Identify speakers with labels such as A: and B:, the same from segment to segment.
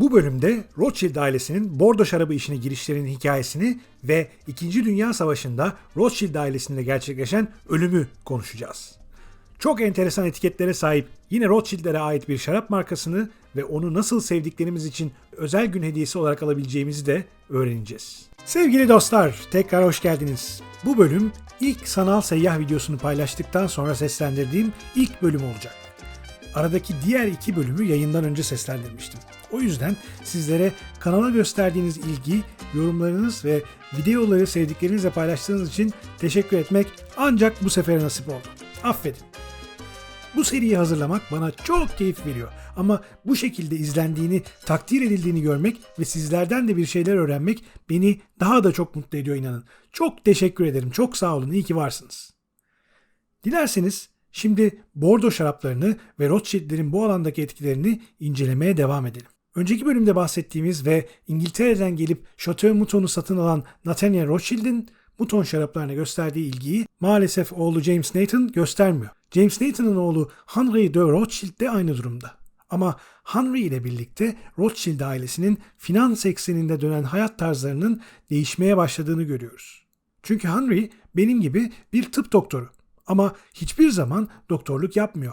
A: Bu bölümde Rothschild ailesinin bordo şarabı işine girişlerinin hikayesini ve 2. Dünya Savaşı'nda Rothschild ailesinde gerçekleşen ölümü konuşacağız. Çok enteresan etiketlere sahip yine Rothschild'lere ait bir şarap markasını ve onu nasıl sevdiklerimiz için özel gün hediyesi olarak alabileceğimizi de öğreneceğiz. Sevgili dostlar, tekrar hoş geldiniz. Bu bölüm ilk sanal seyyah videosunu paylaştıktan sonra seslendirdiğim ilk bölüm olacak. Aradaki diğer iki bölümü yayından önce seslendirmiştim. O yüzden sizlere kanala gösterdiğiniz ilgi, yorumlarınız ve videoları sevdiklerinizle paylaştığınız için teşekkür etmek ancak bu sefere nasip oldu. Affedin. Bu seriyi hazırlamak bana çok keyif veriyor. Ama bu şekilde izlendiğini, takdir edildiğini görmek ve sizlerden de bir şeyler öğrenmek beni daha da çok mutlu ediyor inanın. Çok teşekkür ederim. Çok sağ olun. İyi ki varsınız. Dilerseniz şimdi Bordo şaraplarını ve Rothschild'lerin bu alandaki etkilerini incelemeye devam edelim. Önceki bölümde bahsettiğimiz ve İngiltere'den gelip Chateau Mouton'u satın alan Nathaniel Rothschild'in Mouton şaraplarına gösterdiği ilgiyi maalesef oğlu James Nathan göstermiyor. James Nathan'ın oğlu Henry de Rothschild de aynı durumda. Ama Henry ile birlikte Rothschild ailesinin finans ekseninde dönen hayat tarzlarının değişmeye başladığını görüyoruz. Çünkü Henry benim gibi bir tıp doktoru ama hiçbir zaman doktorluk yapmıyor.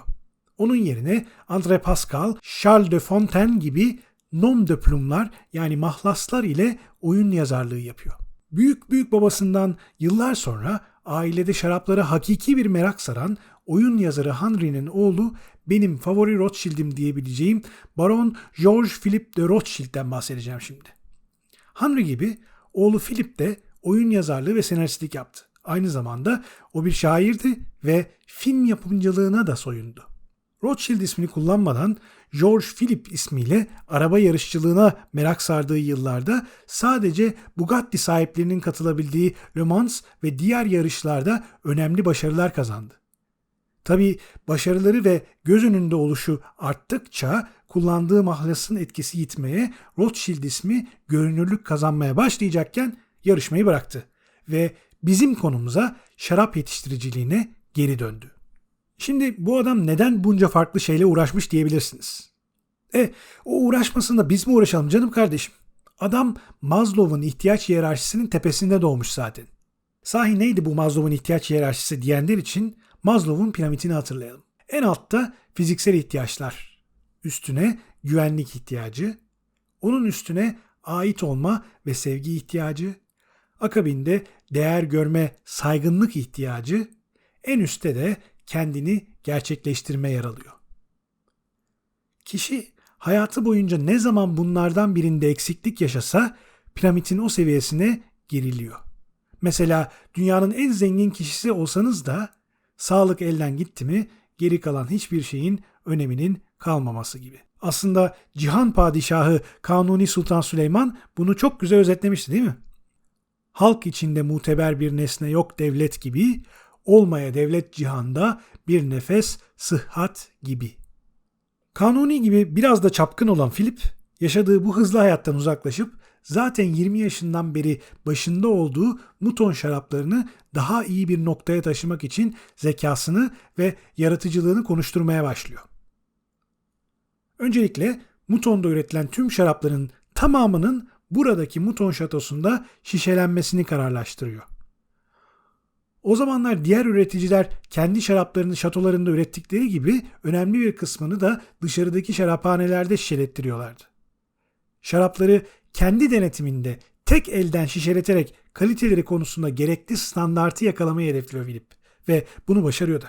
A: Onun yerine André Pascal, Charles de Fontaine gibi nom de plumlar yani mahlaslar ile oyun yazarlığı yapıyor. Büyük büyük babasından yıllar sonra ailede şaraplara hakiki bir merak saran oyun yazarı Henry'nin oğlu benim favori Rothschild'im diyebileceğim Baron George Philip de Rothschild'den bahsedeceğim şimdi. Henry gibi oğlu Philip de oyun yazarlığı ve senaristlik yaptı. Aynı zamanda o bir şairdi ve film yapımcılığına da soyundu. Rothschild ismini kullanmadan George Philip ismiyle araba yarışçılığına merak sardığı yıllarda sadece Bugatti sahiplerinin katılabildiği Le Mans ve diğer yarışlarda önemli başarılar kazandı. Tabi başarıları ve göz önünde oluşu arttıkça kullandığı mahlasın etkisi yitmeye, Rothschild ismi görünürlük kazanmaya başlayacakken yarışmayı bıraktı ve bizim konumuza şarap yetiştiriciliğine geri döndü. Şimdi bu adam neden bunca farklı şeyle uğraşmış diyebilirsiniz. E o uğraşmasında biz mi uğraşalım canım kardeşim? Adam Maslow'un ihtiyaç hiyerarşisinin tepesinde doğmuş zaten. Sahi neydi bu Maslow'un ihtiyaç hiyerarşisi diyenler için Maslow'un piramidini hatırlayalım. En altta fiziksel ihtiyaçlar, üstüne güvenlik ihtiyacı, onun üstüne ait olma ve sevgi ihtiyacı, akabinde değer görme, saygınlık ihtiyacı, en üstte de kendini gerçekleştirme yer alıyor. Kişi hayatı boyunca ne zaman bunlardan birinde eksiklik yaşasa piramidin o seviyesine geriliyor. Mesela dünyanın en zengin kişisi olsanız da sağlık elden gitti mi geri kalan hiçbir şeyin öneminin kalmaması gibi. Aslında Cihan Padişahı Kanuni Sultan Süleyman bunu çok güzel özetlemişti değil mi? Halk içinde muteber bir nesne yok devlet gibi, olmaya devlet cihanda bir nefes sıhhat gibi. Kanuni gibi biraz da çapkın olan Philip, yaşadığı bu hızlı hayattan uzaklaşıp zaten 20 yaşından beri başında olduğu Muton şaraplarını daha iyi bir noktaya taşımak için zekasını ve yaratıcılığını konuşturmaya başlıyor. Öncelikle Muton'da üretilen tüm şarapların tamamının buradaki Muton şatosunda şişelenmesini kararlaştırıyor. O zamanlar diğer üreticiler kendi şaraplarını şatolarında ürettikleri gibi önemli bir kısmını da dışarıdaki şaraphanelerde şişelettiriyorlardı. Şarapları kendi denetiminde tek elden şişeleterek kaliteleri konusunda gerekli standartı yakalamayı hedefliyor Philip ve bunu başarıyor da.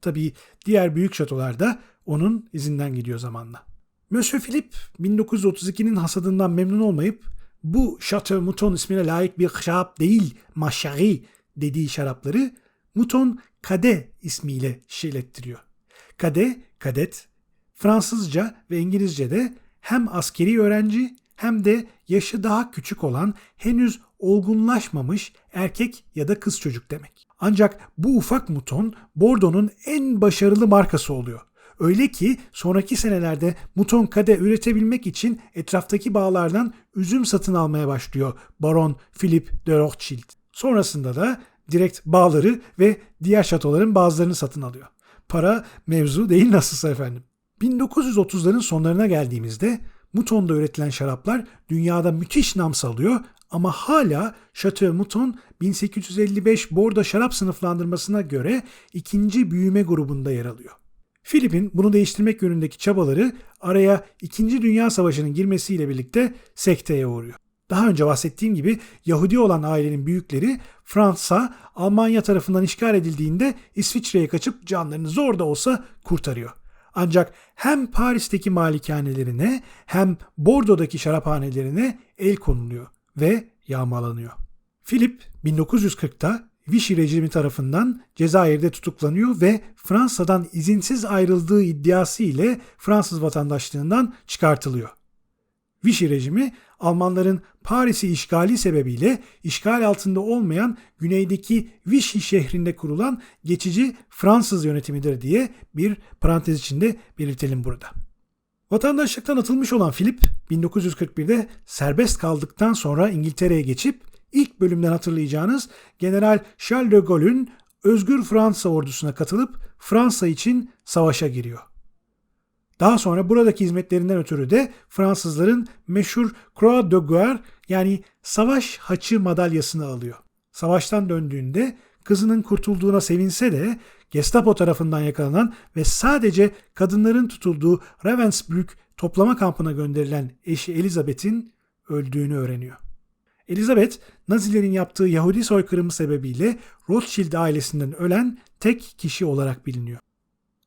A: Tabii diğer büyük şatolar da onun izinden gidiyor zamanla. Monsieur Philip 1932'nin hasadından memnun olmayıp bu Chateau Mouton ismine layık bir şarap değil, Machari dediği şarapları Mouton Kade ismiyle şişelettiriyor. Kade, kadet, Fransızca ve İngilizce'de hem askeri öğrenci hem de yaşı daha küçük olan henüz olgunlaşmamış erkek ya da kız çocuk demek. Ancak bu ufak muton Bordeaux'un en başarılı markası oluyor. Öyle ki sonraki senelerde Mouton Kade üretebilmek için etraftaki bağlardan üzüm satın almaya başlıyor Baron Philip de Rothschild. Sonrasında da direkt bağları ve diğer şatoların bazılarını satın alıyor. Para mevzu değil nasılsa efendim. 1930'ların sonlarına geldiğimizde Mouton'da üretilen şaraplar dünyada müthiş nam salıyor ama hala Chateau Mouton 1855 Bordeaux şarap sınıflandırmasına göre ikinci büyüme grubunda yer alıyor. Filip'in bunu değiştirmek yönündeki çabaları araya 2. Dünya Savaşı'nın girmesiyle birlikte sekteye uğruyor. Daha önce bahsettiğim gibi Yahudi olan ailenin büyükleri Fransa, Almanya tarafından işgal edildiğinde İsviçre'ye kaçıp canlarını zor da olsa kurtarıyor. Ancak hem Paris'teki malikanelerine hem Bordo'daki şaraphanelerine el konuluyor ve yağmalanıyor. Philip 1940'ta Vichy rejimi tarafından Cezayir'de tutuklanıyor ve Fransa'dan izinsiz ayrıldığı iddiası ile Fransız vatandaşlığından çıkartılıyor. Vichy rejimi Almanların Paris'i işgali sebebiyle işgal altında olmayan güneydeki Vichy şehrinde kurulan geçici Fransız yönetimidir diye bir parantez içinde belirtelim burada. Vatandaşlıktan atılmış olan Philip 1941'de serbest kaldıktan sonra İngiltere'ye geçip ilk bölümden hatırlayacağınız General Charles de Gaulle'ün Özgür Fransa ordusuna katılıp Fransa için savaşa giriyor. Daha sonra buradaki hizmetlerinden ötürü de Fransızların meşhur Croix de Guerre yani savaş haçı madalyasını alıyor. Savaştan döndüğünde kızının kurtulduğuna sevinse de Gestapo tarafından yakalanan ve sadece kadınların tutulduğu Ravensbrück toplama kampına gönderilen eşi Elizabeth'in öldüğünü öğreniyor. Elizabeth, Nazilerin yaptığı Yahudi soykırımı sebebiyle Rothschild ailesinden ölen tek kişi olarak biliniyor.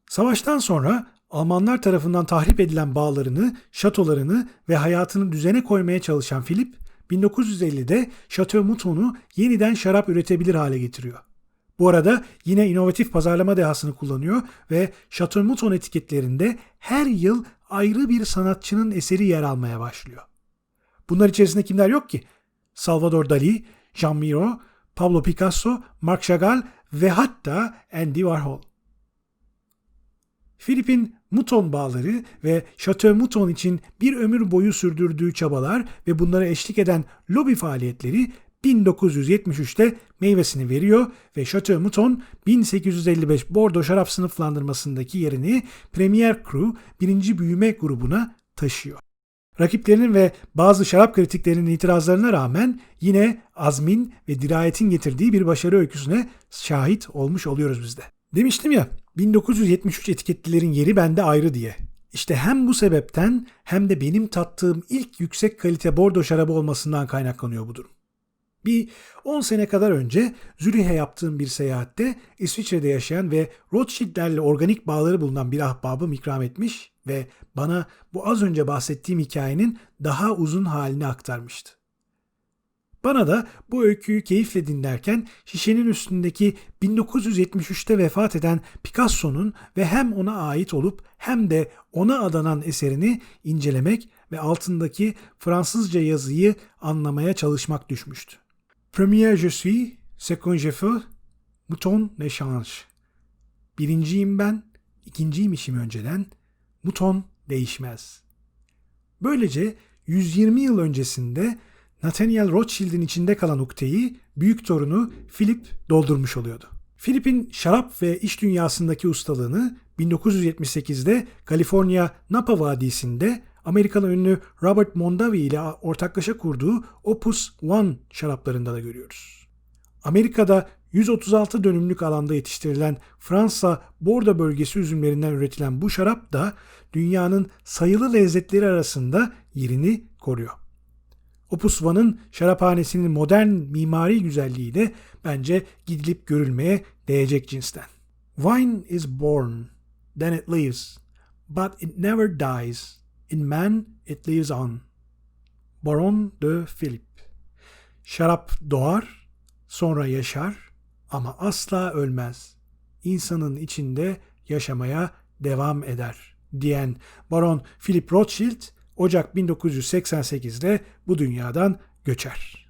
A: Savaştan sonra Almanlar tarafından tahrip edilen bağlarını, şatolarını ve hayatını düzene koymaya çalışan Philip, 1950'de Chateau Mouton'u yeniden şarap üretebilir hale getiriyor. Bu arada yine inovatif pazarlama dehasını kullanıyor ve Chateau Mouton etiketlerinde her yıl ayrı bir sanatçının eseri yer almaya başlıyor. Bunlar içerisinde kimler yok ki? Salvador Dali, Jean Miro, Pablo Picasso, Marc Chagall ve hatta Andy Warhol. Filip'in Mouton bağları ve Chateau Mouton için bir ömür boyu sürdürdüğü çabalar ve bunlara eşlik eden lobi faaliyetleri 1973'te meyvesini veriyor ve Chateau Mouton 1855 Bordeaux şarap sınıflandırmasındaki yerini Premier Cru birinci büyüme grubuna taşıyor. Rakiplerinin ve bazı şarap kritiklerinin itirazlarına rağmen yine azmin ve dirayetin getirdiği bir başarı öyküsüne şahit olmuş oluyoruz biz de. Demiştim ya 1973 etiketlilerin yeri bende ayrı diye. İşte hem bu sebepten hem de benim tattığım ilk yüksek kalite bordo şarabı olmasından kaynaklanıyor bu durum. Bir 10 sene kadar önce Zürih'e yaptığım bir seyahatte İsviçre'de yaşayan ve Rothschild'lerle organik bağları bulunan bir ahbabım ikram etmiş ve bana bu az önce bahsettiğim hikayenin daha uzun halini aktarmıştı. Bana da bu öyküyü keyifle dinlerken şişenin üstündeki 1973'te vefat eden Picasso'nun ve hem ona ait olup hem de ona adanan eserini incelemek ve altındaki Fransızca yazıyı anlamaya çalışmak düşmüştü. Premier je suis, second je fais, mouton ne change. Birinciyim ben, ikinciymişim önceden, mouton değişmez. Böylece 120 yıl öncesinde Nathaniel Rothschild'in içinde kalan ukteyi büyük torunu Philip doldurmuş oluyordu. Philip'in şarap ve iş dünyasındaki ustalığını 1978'de Kaliforniya Napa Vadisi'nde Amerikalı ünlü Robert Mondavi ile ortaklaşa kurduğu Opus One şaraplarında da görüyoruz. Amerika'da 136 dönümlük alanda yetiştirilen Fransa Borda bölgesi üzümlerinden üretilen bu şarap da dünyanın sayılı lezzetleri arasında yerini koruyor. Opus One'ın şaraphanesinin modern mimari güzelliği de bence gidilip görülmeye değecek cinsten. Wine is born, then it lives, but it never dies. In man it lives on. Baron de Philippe Şarap doğar, sonra yaşar ama asla ölmez. İnsanın içinde yaşamaya devam eder diyen Baron Philip Rothschild Ocak 1988'de bu dünyadan göçer.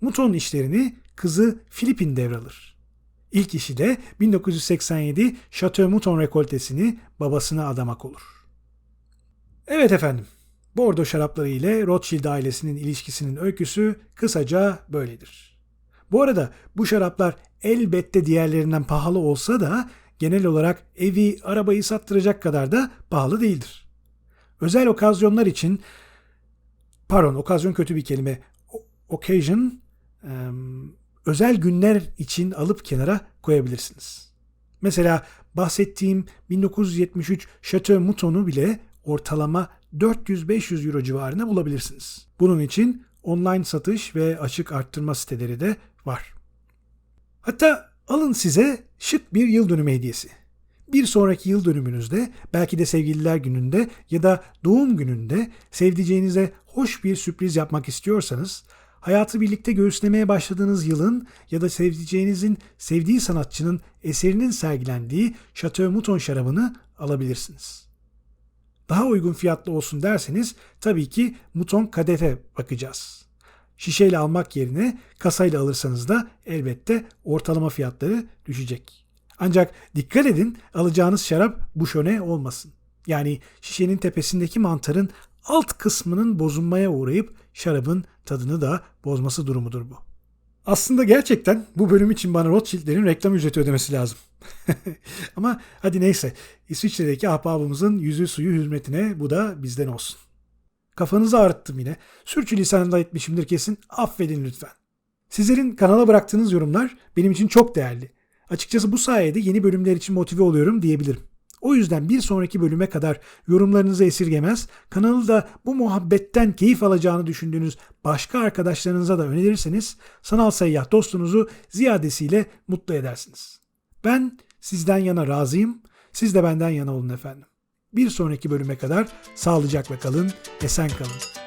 A: Mouton işlerini kızı Filipin devralır. İlk işi de 1987 Chateau Mouton rekoltesini babasına adamak olur. Evet efendim, Bordo şarapları ile Rothschild ailesinin ilişkisinin öyküsü kısaca böyledir. Bu arada bu şaraplar elbette diğerlerinden pahalı olsa da genel olarak evi, arabayı sattıracak kadar da pahalı değildir. Özel okazyonlar için pardon okazyon kötü bir kelime. Occasion özel günler için alıp kenara koyabilirsiniz. Mesela bahsettiğim 1973 Chateau Mouton'u bile ortalama 400-500 euro civarında bulabilirsiniz. Bunun için online satış ve açık arttırma siteleri de var. Hatta alın size şık bir yıl dönümü hediyesi. Bir sonraki yıl dönümünüzde, belki de sevgililer gününde ya da doğum gününde sevdiceğinize hoş bir sürpriz yapmak istiyorsanız, hayatı birlikte göğüslemeye başladığınız yılın ya da sevdiceğinizin sevdiği sanatçının eserinin sergilendiği Chateau Mouton şarabını alabilirsiniz. Daha uygun fiyatlı olsun derseniz tabii ki Mouton Kadete bakacağız. Şişeyle almak yerine kasayla alırsanız da elbette ortalama fiyatları düşecek. Ancak dikkat edin alacağınız şarap buşone olmasın. Yani şişenin tepesindeki mantarın alt kısmının bozulmaya uğrayıp şarabın tadını da bozması durumudur bu. Aslında gerçekten bu bölüm için bana Rothschild'lerin reklam ücreti ödemesi lazım. Ama hadi neyse. İsviçre'deki ahbabımızın yüzü suyu hürmetine bu da bizden olsun. Kafanızı ağrıttım yine. Sürçülisanında etmişimdir kesin. Affedin lütfen. Sizlerin kanala bıraktığınız yorumlar benim için çok değerli. Açıkçası bu sayede yeni bölümler için motive oluyorum diyebilirim. O yüzden bir sonraki bölüme kadar yorumlarınızı esirgemez, kanalı da bu muhabbetten keyif alacağını düşündüğünüz başka arkadaşlarınıza da önerirseniz sanal seyyah dostunuzu ziyadesiyle mutlu edersiniz. Ben sizden yana razıyım, siz de benden yana olun efendim. Bir sonraki bölüme kadar sağlıcakla kalın, esen kalın.